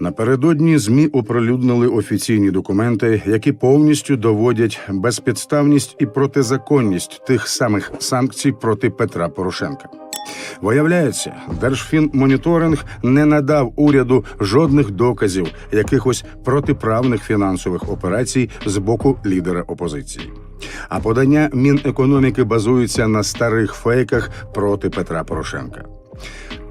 Напередодні ЗМІ оприлюднили офіційні документи, які повністю доводять безпідставність і протизаконність тих самих санкцій проти Петра Порошенка. Виявляється, Держфінмоніторинг не надав уряду жодних доказів якихось протиправних фінансових операцій з боку лідера опозиції. А подання Мінекономіки базується на старих фейках проти Петра Порошенка.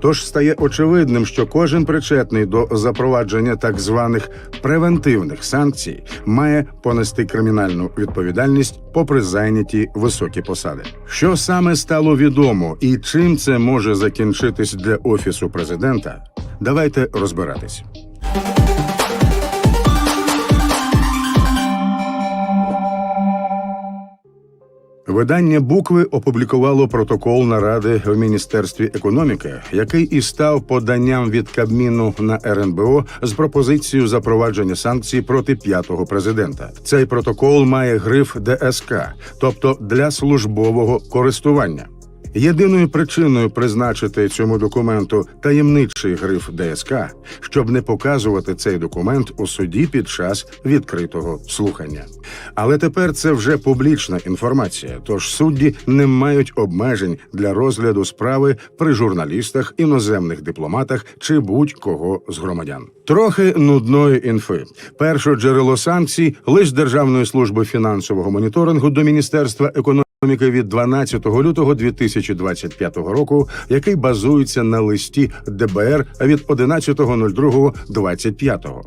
Тож стає очевидним, що кожен причетний до запровадження так званих превентивних санкцій має понести кримінальну відповідальність попри зайняті високі посади. Що саме стало відомо і чим це може закінчитись для офісу президента? Давайте розбиратись. Видання букви опублікувало протокол наради в міністерстві економіки, який і став поданням від Кабміну на РНБО з пропозицією запровадження санкцій проти п'ятого президента. Цей протокол має гриф ДСК, тобто для службового користування. Єдиною причиною призначити цьому документу таємничий гриф ДСК, щоб не показувати цей документ у суді під час відкритого слухання. Але тепер це вже публічна інформація, тож судді не мають обмежень для розгляду справи при журналістах, іноземних дипломатах чи будь-кого з громадян. Трохи нудної інфи. Перше джерело санкцій лист Державної служби фінансового моніторингу до Міністерства економіки. Економіки від 12 лютого 2025 року, який базується на листі ДБР від 11.02.25.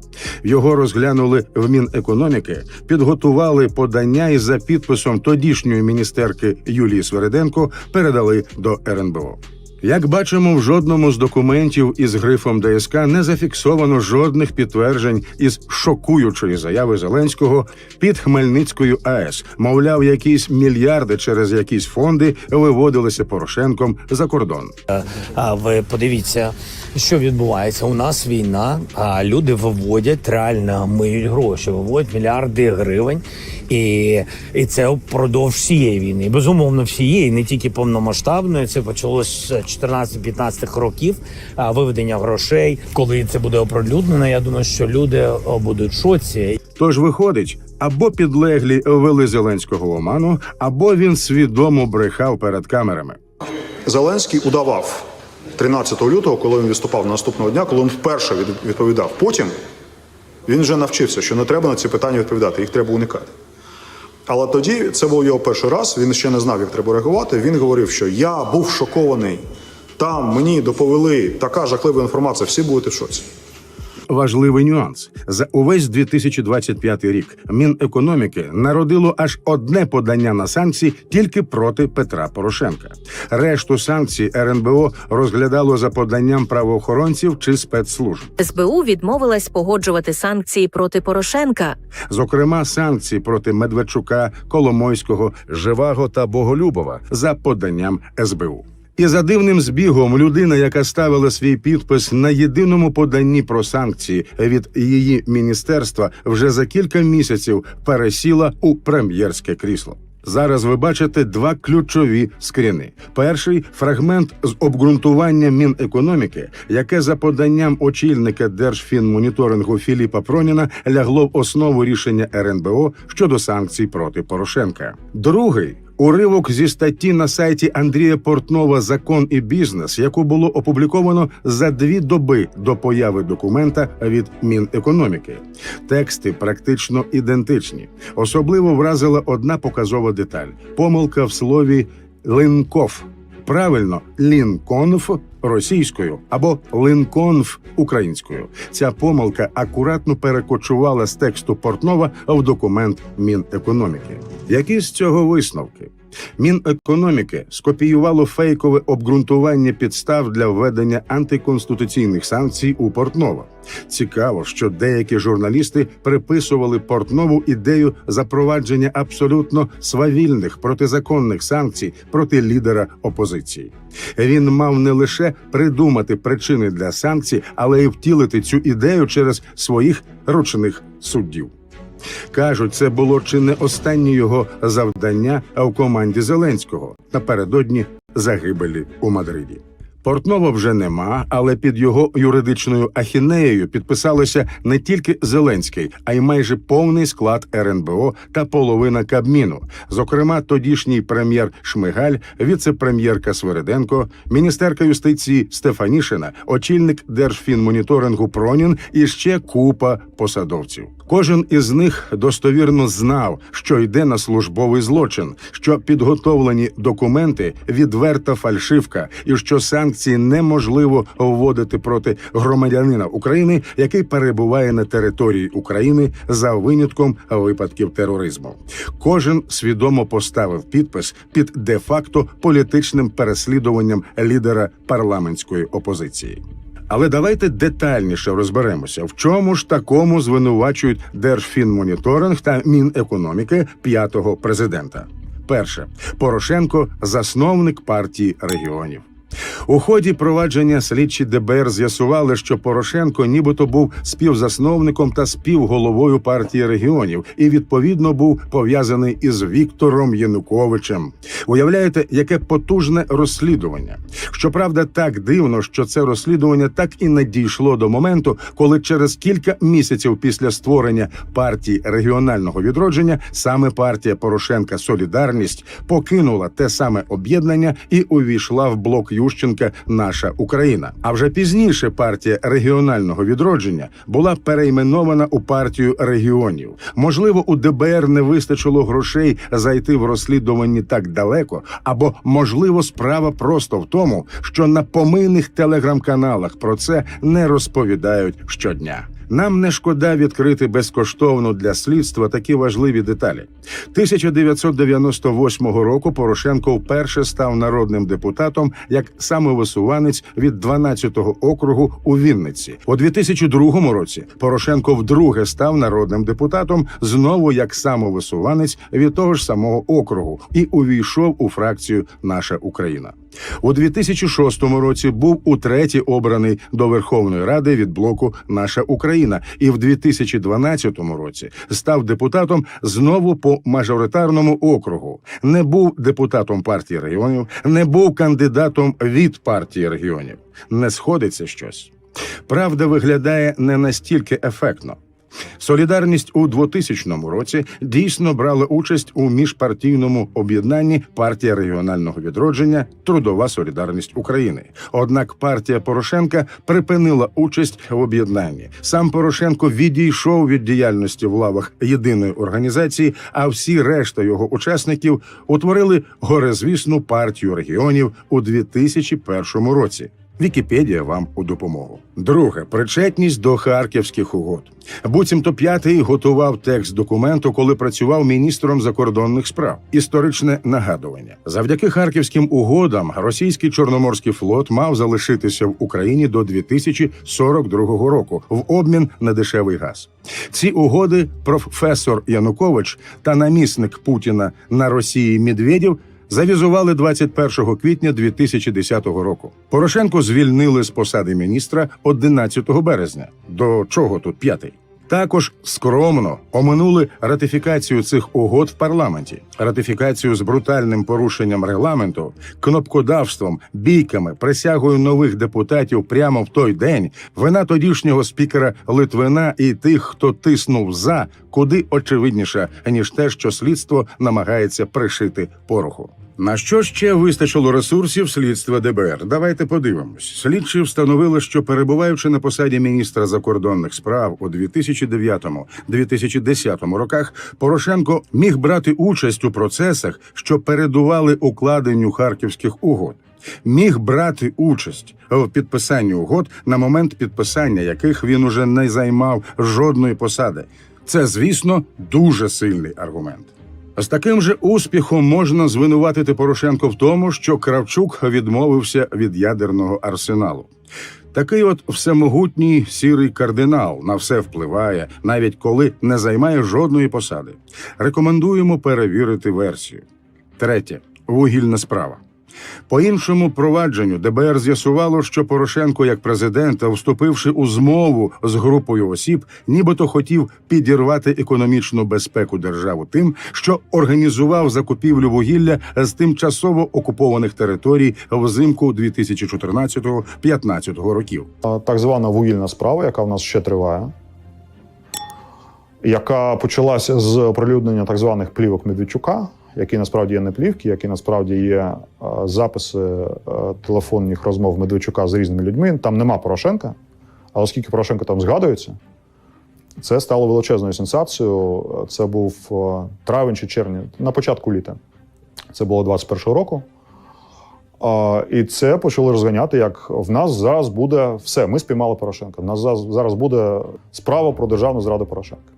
Його розглянули в Мінекономіки, підготували подання і за підписом тодішньої міністерки Юлії Свериденко передали до РНБО. Як бачимо, в жодному з документів із грифом ДСК не зафіксовано жодних підтверджень із шокуючої заяви Зеленського під Хмельницькою АЕС. Мовляв, якісь мільярди через якісь фонди виводилися Порошенком за кордон. А ви подивіться, що відбувається. У нас війна, а люди виводять реально миють гроші, виводять мільярди гривень, і, і це впродовж всієї війни. Безумовно, всієї, не тільки повномасштабної. Це почалось з 14-15 років виведення грошей. Коли це буде оприлюднено, я думаю, що люди будуть в шоці. Тож виходить, або підлеглі вели Зеленського в оману, або він свідомо брехав перед камерами. Зеленський удавав 13 лютого, коли він виступав наступного дня, коли він вперше відповідав. Потім він вже навчився, що не треба на ці питання відповідати, їх треба уникати. Але тоді це був його перший раз. Він ще не знав, як треба реагувати. Він говорив, що я був шокований. Там мені доповіли така жахлива інформація, всі будете в шоці. Важливий нюанс за увесь 2025 рік Мінекономіки народило аж одне подання на санкції тільки проти Петра Порошенка. Решту санкцій РНБО розглядало за поданням правоохоронців чи спецслужб. СБУ відмовилась погоджувати санкції проти Порошенка. Зокрема, санкції проти Медведчука, Коломойського, Живаго та Боголюбова за поданням СБУ. І за дивним збігом людина, яка ставила свій підпис на єдиному поданні про санкції від її міністерства, вже за кілька місяців пересіла у прем'єрське крісло. Зараз ви бачите два ключові скріни. Перший фрагмент з обґрунтування Мінекономіки, яке за поданням очільника Держфінмоніторингу Філіпа Проніна лягло в основу рішення РНБО щодо санкцій проти Порошенка. Другий Уривок зі статті на сайті Андрія Портнова Закон і бізнес, яку було опубліковано за дві доби до появи документа від Мінекономіки. Тексти практично ідентичні. Особливо вразила одна показова деталь: помилка в слові линков. Правильно, лінконф російською або линконф українською. Ця помилка акуратно перекочувала з тексту Портнова в документ Мінекономіки. Які з цього висновки? Мінекономіки скопіювало фейкове обґрунтування підстав для введення антиконституційних санкцій у Портнова. Цікаво, що деякі журналісти приписували Портнову ідею запровадження абсолютно свавільних протизаконних санкцій проти лідера опозиції. Він мав не лише придумати причини для санкцій, але й втілити цю ідею через своїх ручних суддів. Кажуть, це було чи не останнє його завдання в команді Зеленського напередодні загибелі у Мадриді. Портнова вже нема, але під його юридичною ахінеєю підписалися не тільки Зеленський, а й майже повний склад РНБО та половина Кабміну. Зокрема, тодішній прем'єр Шмигаль, віце-прем'єрка Свириденко, міністерка юстиції Стефанішина, очільник Держфінмоніторингу Пронін і ще купа посадовців. Кожен із них достовірно знав, що йде на службовий злочин, що підготовлені документи відверта фальшивка, і що санкції неможливо вводити проти громадянина України, який перебуває на території України за винятком випадків тероризму. Кожен свідомо поставив підпис під де-факто політичним переслідуванням лідера парламентської опозиції. Але давайте детальніше розберемося, в чому ж такому звинувачують Держфінмоніторинг та Мінекономіки п'ятого президента. Перше Порошенко засновник партії регіонів. У ході провадження слідчі ДБР з'ясували, що Порошенко нібито був співзасновником та співголовою партії регіонів і відповідно був пов'язаний із Віктором Януковичем. Уявляєте, яке потужне розслідування? Щоправда, так дивно, що це розслідування так і не дійшло до моменту, коли через кілька місяців після створення партії регіонального відродження саме партія Порошенка Солідарність покинула те саме об'єднання і увійшла в блок Ющенка Наша Україна. А вже пізніше партія регіонального відродження була перейменована у партію регіонів. Можливо, у ДБР не вистачило грошей зайти в розслідуванні так далеко, або можливо, справа просто в тому, що на помийних телеграм-каналах про це не розповідають щодня. Нам не шкода відкрити безкоштовно для слідства такі важливі деталі. 1998 року Порошенко вперше став народним депутатом як самовисуванець від 12-го округу у Вінниці. У 2002 році Порошенко вдруге став народним депутатом знову як самовисуванець від того ж самого округу і увійшов у фракцію Наша Україна. У 2006 році був утретє обраний до Верховної Ради від блоку Наша Україна, і в 2012 році став депутатом знову по мажоритарному округу. Не був депутатом партії регіонів, не був кандидатом від партії регіонів. Не сходиться щось. Правда виглядає не настільки ефектно. Солідарність у 2000 році дійсно брала участь у міжпартійному об'єднанні партія регіонального відродження Трудова Солідарність України. Однак партія Порошенка припинила участь в об'єднанні. Сам Порошенко відійшов від діяльності в лавах єдиної організації, а всі решта його учасників утворили горизвісну партію регіонів у 2001 році. Вікіпедія вам у допомогу. Друге причетність до харківських угод. Буцімто п'ятий готував текст документу, коли працював міністром закордонних справ. Історичне нагадування. Завдяки харківським угодам російський чорноморський флот мав залишитися в Україні до 2042 року в обмін на дешевий газ. Ці угоди професор Янукович та намісник Путіна на Росії Медведєв завізували 21 квітня 2010 року. Порошенко звільнили з посади міністра 11 березня. До чого тут п'ятий? Також скромно оминули ратифікацію цих угод в парламенті, ратифікацію з брутальним порушенням регламенту, кнопкодавством, бійками, присягою нових депутатів прямо в той день. Вина тодішнього спікера Литвина і тих, хто тиснув за, куди очевидніша ніж те, що слідство намагається пришити пороху. На що ще вистачило ресурсів слідства ДБР? Давайте подивимось. Слідчі встановили, що перебуваючи на посаді міністра закордонних справ у 2009-2010 роках, Порошенко міг брати участь у процесах, що передували укладенню харківських угод. Міг брати участь в підписанні угод на момент підписання яких він уже не займав жодної посади. Це, звісно, дуже сильний аргумент. З таким же успіхом можна звинуватити Порошенко в тому, що Кравчук відмовився від ядерного арсеналу. Такий от всемогутній сірий кардинал на все впливає, навіть коли не займає жодної посади. Рекомендуємо перевірити версію. Третє вугільна справа. По іншому провадженню ДБР з'ясувало, що Порошенко, як президент, вступивши у змову з групою осіб, нібито хотів підірвати економічну безпеку держави тим, що організував закупівлю вугілля з тимчасово окупованих територій взимку 2014-2015 років. Так звана вугільна справа, яка в нас ще триває, яка почалася з оприлюднення так званих плівок Медведчука, які насправді є не плівки, які насправді є е, записи е, телефонних розмов Медведчука з різними людьми. Там нема Порошенка, а оскільки Порошенко там згадується, це стало величезною сенсацією. Це був е, травень чи червень, на початку літа. Це було 21-го року. І це почали розганяти, як в нас зараз буде все. Ми спіймали Порошенка. В нас зараз буде справа про державну зраду Порошенка.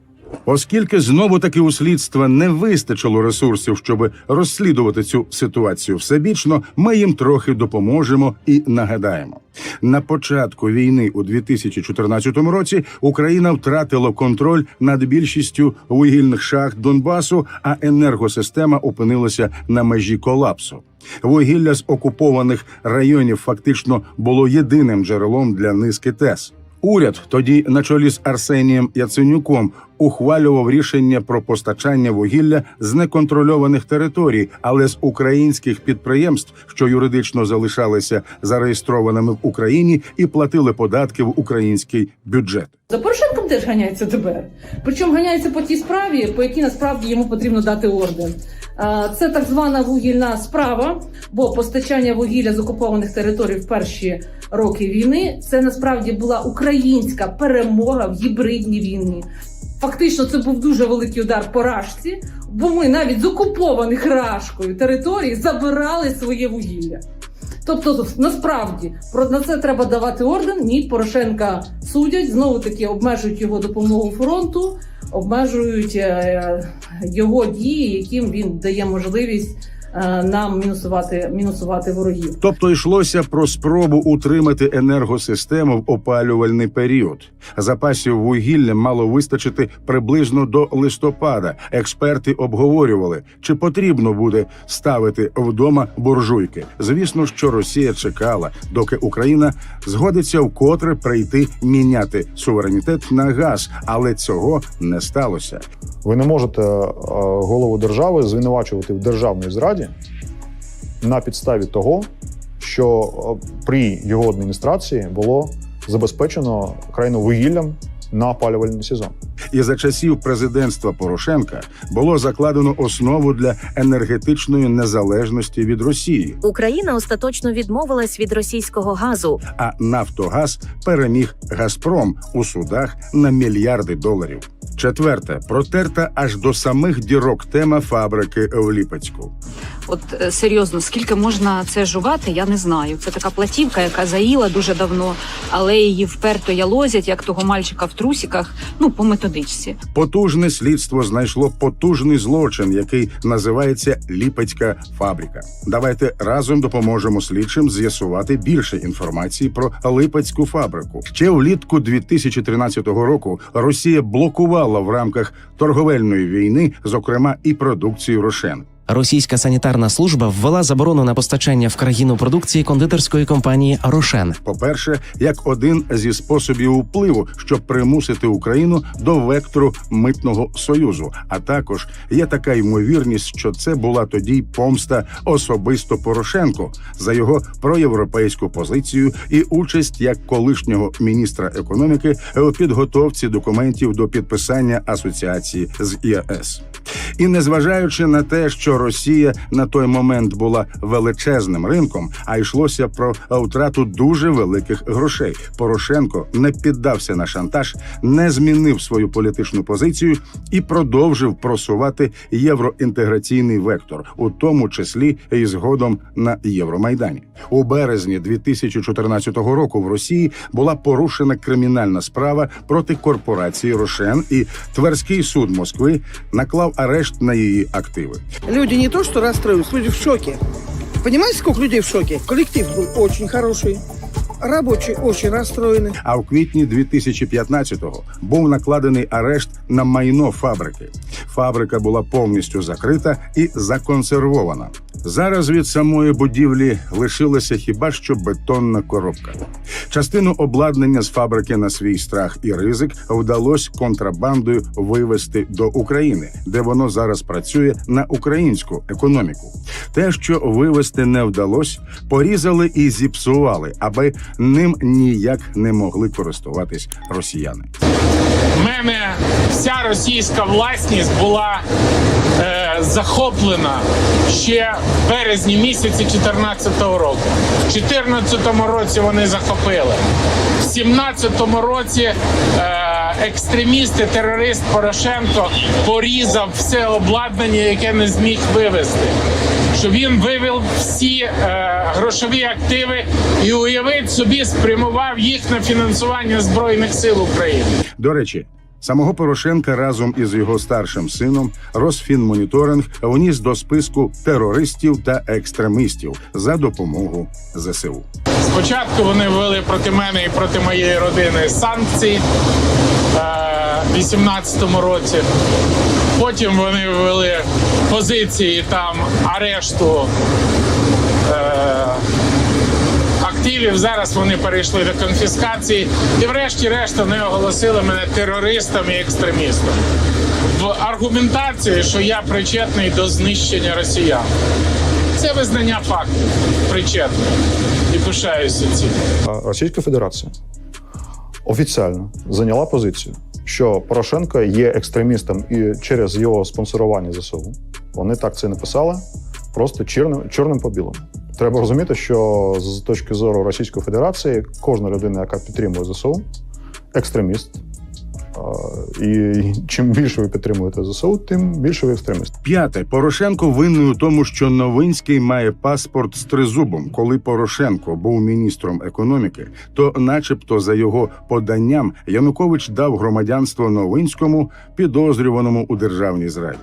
Оскільки знову таки у слідства не вистачило ресурсів, щоб розслідувати цю ситуацію всебічно, ми їм трохи допоможемо і нагадаємо. На початку війни у 2014 році Україна втратила контроль над більшістю вугільних шахт Донбасу, а енергосистема опинилася на межі колапсу. Вугілля з окупованих районів фактично було єдиним джерелом для низки ТЕС. Уряд тоді на чолі з Арсенієм Яценюком ухвалював рішення про постачання вугілля з неконтрольованих територій, але з українських підприємств, що юридично залишалися зареєстрованими в Україні і платили податки в український бюджет. За Порошенком теж ганяється ДБР. Причому ганяється по тій справі, по якій насправді йому потрібно дати орден. Це так звана вугільна справа, бо постачання вугілля з окупованих територій в перші роки війни це насправді була українська перемога в гібридній війні. Фактично, це був дуже великий удар по рашці, бо ми навіть з окупованих рашкою територій забирали своє вугілля. Тобто, насправді на це треба давати орден. Ні, Порошенка судять, знову таки обмежують його допомогу фронту, обмежують е, його дії, яким він дає можливість е, нам мінусувати, мінусувати ворогів. Тобто йшлося про спробу утримати енергосистему в опалювальний період. Запасів вугілля мало вистачити приблизно до листопада. Експерти обговорювали, чи потрібно буде ставити вдома буржуйки. Звісно, що Росія чекала, доки Україна згодиться вкотре прийти міняти суверенітет на газ, але цього не сталося. Ви не можете е, голову держави звинувачувати в державній зраді на підставі того, що е, при його адміністрації було забезпечено країну вугіллям на опалювальний сезон. І за часів президентства Порошенка було закладено основу для енергетичної незалежності від Росії. Україна остаточно відмовилась від російського газу. а Нафтогаз переміг Газпром у судах на мільярди доларів. Четверте, протерта аж до самих дірок тема фабрики в Ліпецьку. От е, серйозно, скільки можна це жувати, я не знаю. Це така платівка, яка заїла дуже давно, але її вперто ялозять, як того мальчика в трусіках, ну по методичці. Потужне слідство знайшло потужний злочин, який називається Ліпецька фабрика. Давайте разом допоможемо слідчим з'ясувати більше інформації про Липецьку фабрику. Ще влітку 2013 року Росія блокувала в рамках торговельної війни, зокрема і продукцію Рошен. Російська санітарна служба ввела заборону на постачання в країну продукції кондитерської компанії Рошен. По-перше, як один зі способів впливу, щоб примусити Україну до вектору митного союзу. А також є така ймовірність, що це була тоді помста особисто Порошенко за його проєвропейську позицію і участь як колишнього міністра економіки в підготовці документів до підписання асоціації з ЄС. І незважаючи на те, що Росія на той момент була величезним ринком, а йшлося про втрату дуже великих грошей. Порошенко не піддався на шантаж, не змінив свою політичну позицію і продовжив просувати євроінтеграційний вектор, у тому числі і згодом на Євромайдані. У березні 2014 року в Росії була порушена кримінальна справа проти корпорації Рошен, і Тверський суд Москви наклав арешт на її активи. Люди не то что расстроились, люди в шоке. Понимаете, сколько людей в шоке? Коллектив был очень хороший. Рабочие очень расстроены. А в квітні 2015-го був накладений арешт на майно фабрики. Фабрика була повністю закрита і законсервована. Зараз від самої будівлі лишилася хіба що бетонна коробка. Частину обладнання з фабрики на свій страх і ризик вдалося контрабандою вивезти до України, де воно зараз працює на українську економіку. Те, що вивезти не вдалося, порізали і зіпсували, аби ним ніяк не могли користуватись росіяни. В мене вся російська власність була е, захоплена ще в березні місяці 2014 року. В 2014 році вони захопили. В 2017 році е, екстреміст і терорист Порошенко порізав все обладнання, яке не зміг вивезти. Що він вивів всі е, грошові активи і уявіть собі, спрямував їх на фінансування збройних сил України. До речі, самого Порошенка разом із його старшим сином Росфінмоніторинг вніс до списку терористів та екстремістів за допомогу ЗСУ. Спочатку вони ввели проти мене і проти моєї родини санкції е, в 18-му році. Потім вони ввели позиції там арешту е, активів. Зараз вони перейшли до конфіскації. І врешті-решт вони оголосили мене терористом і екстремістом. В аргументації, що я причетний до знищення росіян. Це визнання фактів причетний. І пишаюся цим. Російська Федерація офіціально зайняла позицію, що Порошенко є екстремістом і через його спонсорування ЗСУ. Вони так це написали, просто чорним, чорним по білому. Треба розуміти, що з точки зору Російської Федерації кожна людина, яка підтримує ЗСУ, екстреміст. І чим більше ви підтримуєте ЗСУ, тим більше ви екстреміст. П'яте Порошенко винний у тому, що Новинський має паспорт з тризубом. Коли Порошенко був міністром економіки, то, начебто, за його поданням Янукович дав громадянство Новинському, підозрюваному у державній зраді.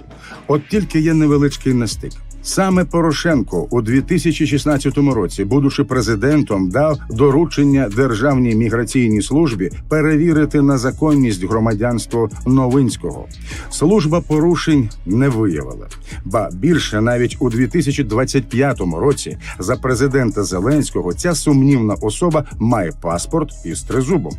От тільки є невеличкий настик. Саме Порошенко у 2016 році, будучи президентом, дав доручення Державній міграційній службі перевірити на законність громадянство Новинського. Служба порушень не виявила. Ба більше навіть у 2025 році за президента Зеленського ця сумнівна особа має паспорт із тризубом.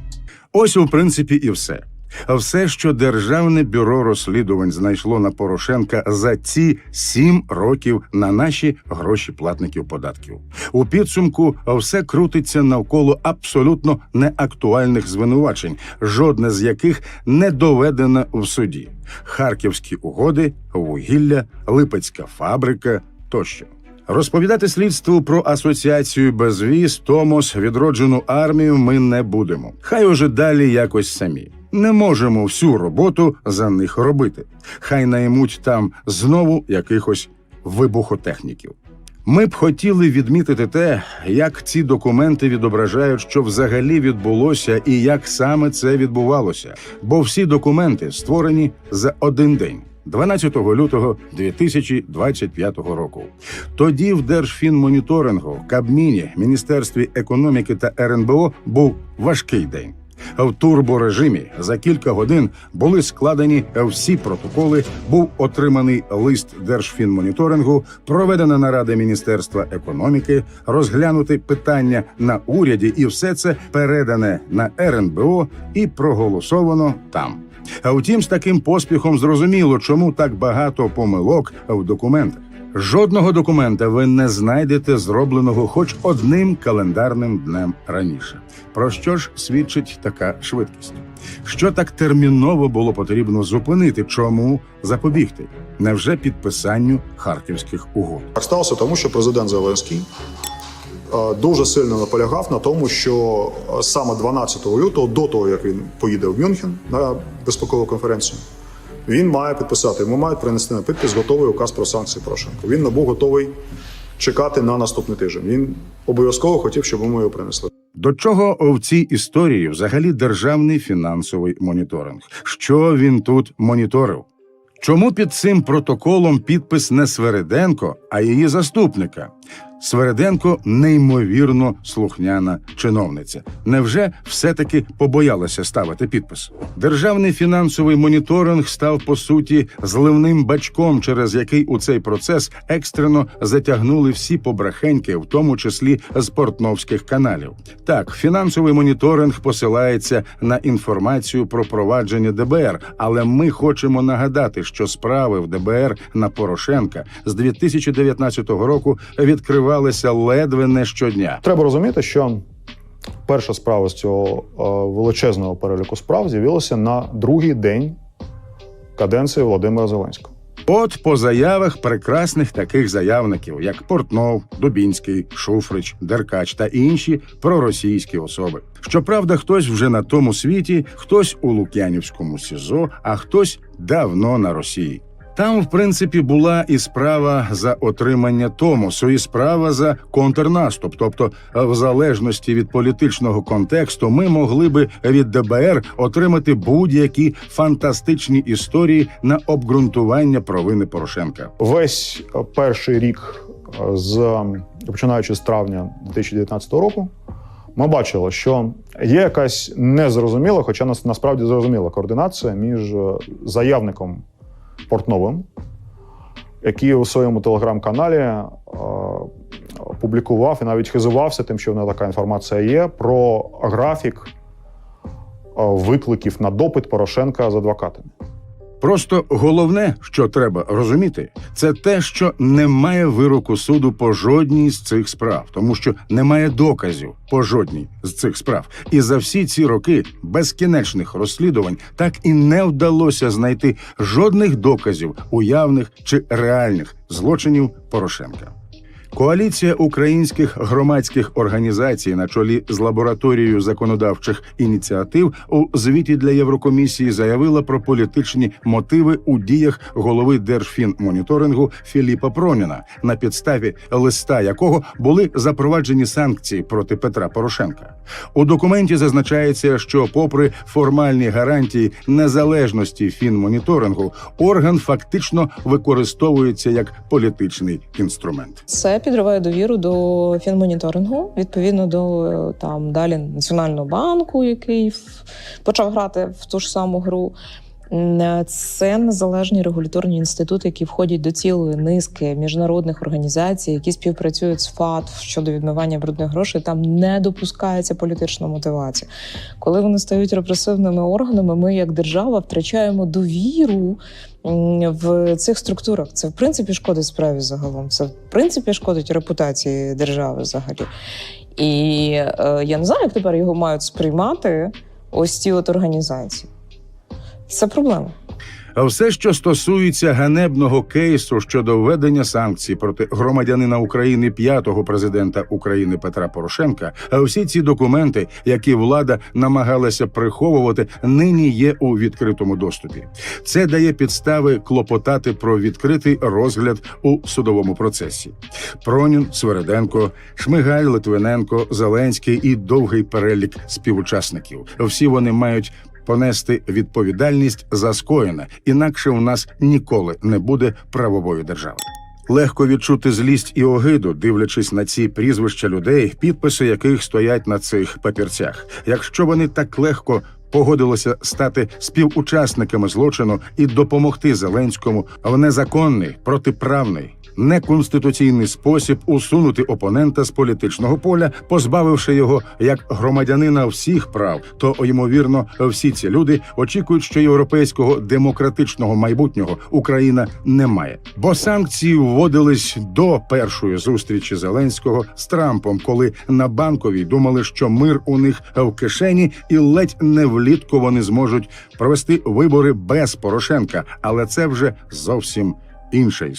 Ось у принципі і все. Все, що Державне бюро розслідувань знайшло на Порошенка за ці сім років на наші гроші платників податків. У підсумку все крутиться навколо абсолютно неактуальних звинувачень, жодне з яких не доведено в суді: Харківські угоди, вугілля, Липецька фабрика тощо. Розповідати слідству про асоціацію безвіз, Томос, відроджену армію ми не будемо. Хай уже далі якось самі. Не можемо всю роботу за них робити. Хай наймуть там знову якихось вибухотехніків. Ми б хотіли відмітити те, як ці документи відображають, що взагалі відбулося і як саме це відбувалося. Бо всі документи створені за один день. 12 лютого 2025 року. Тоді в Держфінмоніторингу, Кабміні, Міністерстві економіки та РНБО був важкий день. В турборежимі за кілька годин були складені всі протоколи. Був отриманий лист Держфінмоніторингу, проведена нарада Міністерства економіки, розглянути питання на уряді, і все це передане на РНБО і проголосовано там. А втім, з таким поспіхом зрозуміло, чому так багато помилок в документах. Жодного документа ви не знайдете зробленого хоч одним календарним днем раніше. Про що ж свідчить така швидкість? Що так терміново було потрібно зупинити? Чому запобігти? Невже підписанню харківських угод? Так сталося тому, що президент Зеленський е, дуже сильно наполягав на тому, що е, саме 12 лютого, до того як він поїде в Мюнхен на безпекову конференцію, він має підписати. Йому мають принести на підпис готовий указ про санкції Порошенко. Він не був готовий чекати на наступний тиждень. Він обов'язково хотів, щоб йому його принесли. До чого в цій історії взагалі державний фінансовий моніторинг? Що він тут моніторив? Чому під цим протоколом підпис не Свериденко, а її заступника? Свереденко неймовірно слухняна чиновниця. Невже все-таки побоялася ставити підпис? Державний фінансовий моніторинг став по суті зливним бачком, через який у цей процес екстрено затягнули всі побрехеньки, в тому числі з портновських каналів. Так, фінансовий моніторинг посилається на інформацію про провадження ДБР, але ми хочемо нагадати, що справи в ДБР на Порошенка з 2019 року відкривалися ледве не щодня. Треба розуміти, що перша справа з цього е, величезного переліку справ з'явилася на другий день каденції Володимира Зеленського. От по заявах прекрасних таких заявників, як Портнов, Дубінський, Шуфрич, Деркач та інші проросійські особи. Щоправда, хтось вже на тому світі, хтось у Лук'янівському СІЗО, а хтось давно на Росії. Там, в принципі, була і справа за отримання Томосу, і справа за контрнаступ. Тобто, в залежності від політичного контексту, ми могли би від ДБР отримати будь-які фантастичні історії на обґрунтування провини Порошенка. Весь е, перший рік, е, з починаючи з травня 2019 року, ми бачили, що є якась незрозуміла, хоча нас- насправді зрозуміла координація між е, заявником Портновим, який у своєму телеграм-каналі е, публікував і навіть хизувався тим, що в нього така інформація є, про графік е, викликів на допит Порошенка з адвокатами. Просто головне, що треба розуміти, це те, що немає вироку суду по жодній з цих справ, тому що немає доказів по жодній з цих справ. І за всі ці роки безкінечних розслідувань так і не вдалося знайти жодних доказів уявних чи реальних злочинів Порошенка. Коаліція українських громадських організацій на чолі з лабораторією законодавчих ініціатив у звіті для Єврокомісії заявила про політичні мотиви у діях голови Держфінмоніторингу Філіпа Проніна, на підставі листа якого були запроваджені санкції проти Петра Порошенка. У документі зазначається, що, попри формальні гарантії незалежності фінмоніторингу, орган фактично використовується як політичний інструмент. Це підриває довіру до фінмоніторингу, відповідно до е, там далі Національного банку, який почав грати в ту ж саму гру. Е, Це незалежні регуляторні інститути, які входять до цілої низки міжнародних організацій, які співпрацюють з ФАТ щодо відмивання брудних грошей. Там не допускається політична мотивація. Коли вони стають репресивними органами, ми як держава втрачаємо довіру в цих структурах. Це в принципі шкодить справі загалом. Це в принципі шкодить репутації держави взагалі. І е, я не знаю, як тепер його мають сприймати ось ті от організації. Це проблема. А все, що стосується ганебного кейсу щодо введення санкцій проти громадянина України п'ятого президента України Петра Порошенка, а всі ці документи, які влада намагалася приховувати, нині є у відкритому доступі. Це дає підстави клопотати про відкритий розгляд у судовому процесі. Пронін, Свереденко, Шмигаль, Литвиненко, Зеленський і довгий перелік співучасників. Всі вони мають понести відповідальність за скоєне, інакше у нас ніколи не буде правової держави. Легко відчути злість і огиду, дивлячись на ці прізвища людей, підписи яких стоять на цих папірцях. Якщо вони так легко погодилися стати співучасниками злочину і допомогти Зеленському в незаконний, протиправний, неконституційний спосіб усунути опонента з політичного поля, позбавивши його як громадянина всіх прав, то ймовірно всі ці люди очікують, що європейського демократичного майбутнього Україна не має, бо санкції вводились до першої зустрічі Зеленського з Трампом, коли на банковій думали, що мир у них в кишені, і ледь не влітку вони зможуть провести вибори без Порошенка, але це вже зовсім інша історія.